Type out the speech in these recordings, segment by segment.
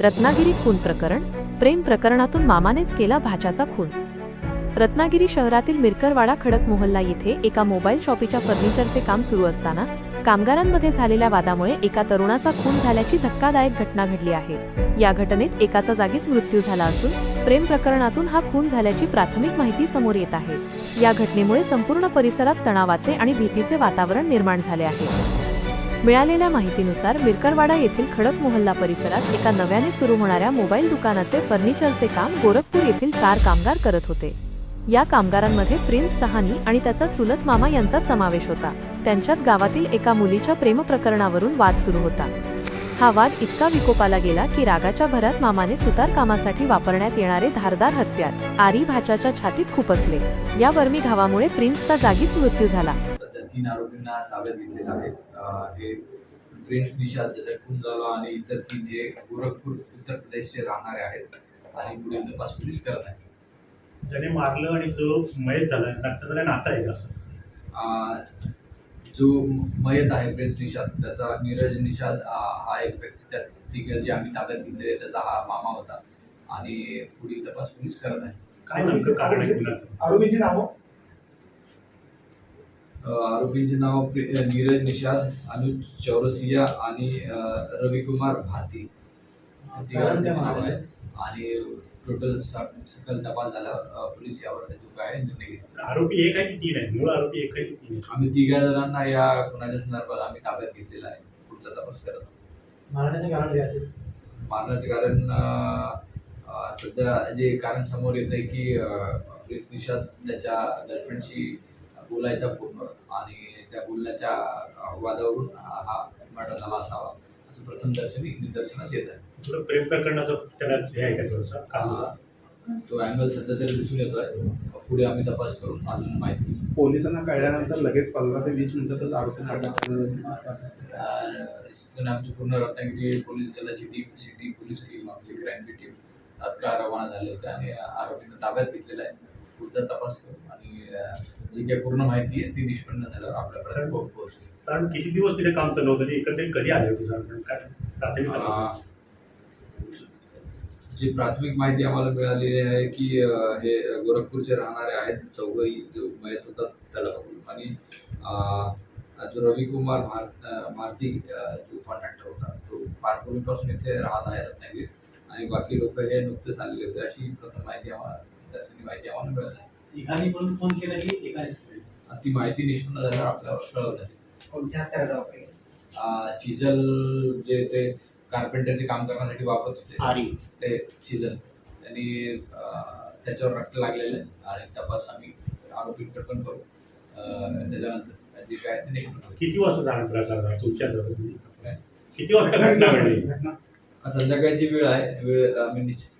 रत्नागिरी खून प्रकरण प्रेम प्रकरणातून मामानेच केला भाच्याचा खून. रत्नागिरी शहरातील मिरकरवाडा खडक मोहल्ला येथे एका मोबाईल शॉपीच्या फर्निचरचे काम सुरू असताना कामगारांमध्ये झालेल्या वादामुळे एका तरुणाचा खून झाल्याची धक्कादायक घटना घडली आहे. या घटनेत एकाचा जागीच मृत्यू झाला असून प्रेम प्रकरणातून हा खून झाल्याची प्राथमिक माहिती समोर येत आहे. या घटनेमुळे संपूर्ण परिसरात तणावाचे आणि भीतीचे वातावरण निर्माण झाले आहे. मिळालेल्या माहितीनुसार मिरकरवाडा येथील खडक मोहल्ला परिसरात एका नव्याने सुरू होणाऱ्या मोबाईल दुकानाचे फर्निचरचे काम गोरखपूर येथील चार कामगार करत होते. या कामगारांमध्ये प्रिन्स सहानी आणि त्याचा चुलत मामा यांचा समावेश होता. त्यांच्यात गावातील एका मुलीच्या प्रेमप्रकरणावरून वाद सुरू होता. हा वाद इतका विकोपाला गेला की रागाच्या भरात मामाने सुतार कामासाठी वापरण्यात येणारे धारदार हत्यार आरी भाच्याच्या छातीत खुपसले या वर्मी घावामुळे प्रिन्सचा जागीच मृत्यू झाला. तीन आरोपींना ताब्यात घेतलेलं आहे. हे प्रिन्स निषाद झाला आणि इतर तीन हे गोरखपूर उत्तर प्रदेशचे राहणारे आहेत आणि पुढील तपास पोलीस करत आहेत. ज्याने मारलं आणि जो मयत झाला त्याचा नाता आहे असं? जो मयत आहे प्रिन्स निषाद त्याचा नीरज निषाद हा एक व्यक्ती त्या तिघ जे आम्ही ताब्यात घेतलेले त्याचा हा मामा होता. आणि पुढील तपास पोलीस करत आहे काय नेमकं कारण आहे आरोपींची नावं? आरोपींचे नाव नीरज निषाद अनुज चौरसिया आणि रविकुमार भारती नावं. आणि टोटल सकल तपास अं, पोलीस यावर जो काय निर्णय घेतील. आरोपी एक आहे की तीन आहे मूळ आरोपी एक आहे की तीन आहे आम्ही तिघा जणांना या गुन्ह्याच्या संदर्भात आम्ही ताब्यात घेतलेला आहे. पुढचा तपास करत आहोत. मारण्याचं कारण काय असेल? मारण्याचं कारण सध्या जे कारण समोर येत आहे की निषाद त्याच्या गर्लफ्रेंडशी बोलायचा फोनवर आणि त्या बोलण्याच्या वादावरून हा हा मर्डर झाला असावा असं प्रथम दर्शनी निदर्शनास येत आहे. प्रेम प्रकरणाचं त्याला हे आहे का थोडंसं? कामाचा तो अँगल सध्या तरी दिसून येतोय. पुढे आम्ही तपास करून अजून माहिती. पोलिसांना कळल्यानंतर लगेच पंधरा ते वीस मिनिटातच आरोपी अटक आमची पूर्ण रत्नागिरी पोलीस दलाची टीम सिटी पोलीस टीम आपली क्राईमची टीम तात्काळ रवाना झाले होते आणि आरोपींना ताब्यात घेतलेला आहे. पुढचा तपास करू. आणि जी काही पूर्ण माहिती आहे ती निष्पन्न झाल्यावर आपल्यापर्यंत पोहोच कारण किती दिवस तिथे काम चालू होतं? आणि एकंदरीत कधी आले होते साधारण काय प्राथमिक तपास? जी प्राथमिक माहिती आम्हाला मिळालेली आहे की अं, हे गोरखपूरचे राहणारे आहेत चौघही जो मयत होता त्याला बघून. आणि अं, जो रविकुमार भार अं, भारती अं, जो कॉन्ट्रॅक्टर होता तो फार पूर्वीपासून इथे राहत आहे रत्नागिरीत आणि बाकी लोक हे नुकतेच आलेले होते. अशी प्रथम माहिती आम्हाला दर्शनी माहिती आम्हाला मिळत आहे तिघांनी पण फोन केला की आणि ती माहिती निष्पन्न झाल्यावर आपल्याला कळवत आहे कोणत्या चिजल जे ते कार्पेंटरचे काम करण्यासाठी वापरत होते आरी. ते चिजल. त्यांनी अं, त्याच्यावर रक्त लागलेलं आहे आणि तपास आम्ही आरोपींकडे पण करू. अं, त्याच्यानंतर जे काय ते निष्पन्न होईल. किती वाजता जाणार प्रकार? झाला तुमच्या? किती वाजता घटना घडली? संध्याकाळची वेळ आहे. वेळ आम्ही निश्चित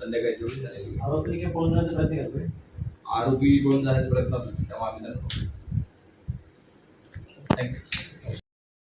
संध्याकाळची वेळ झालेली आहे. आरोपीने काय पळून जाण्याचा प्रयत्न करतोय आरोपी पळून जाण्याचा प्रयत्न होतो. तेव्हा आम्ही त्यांना थँक्यू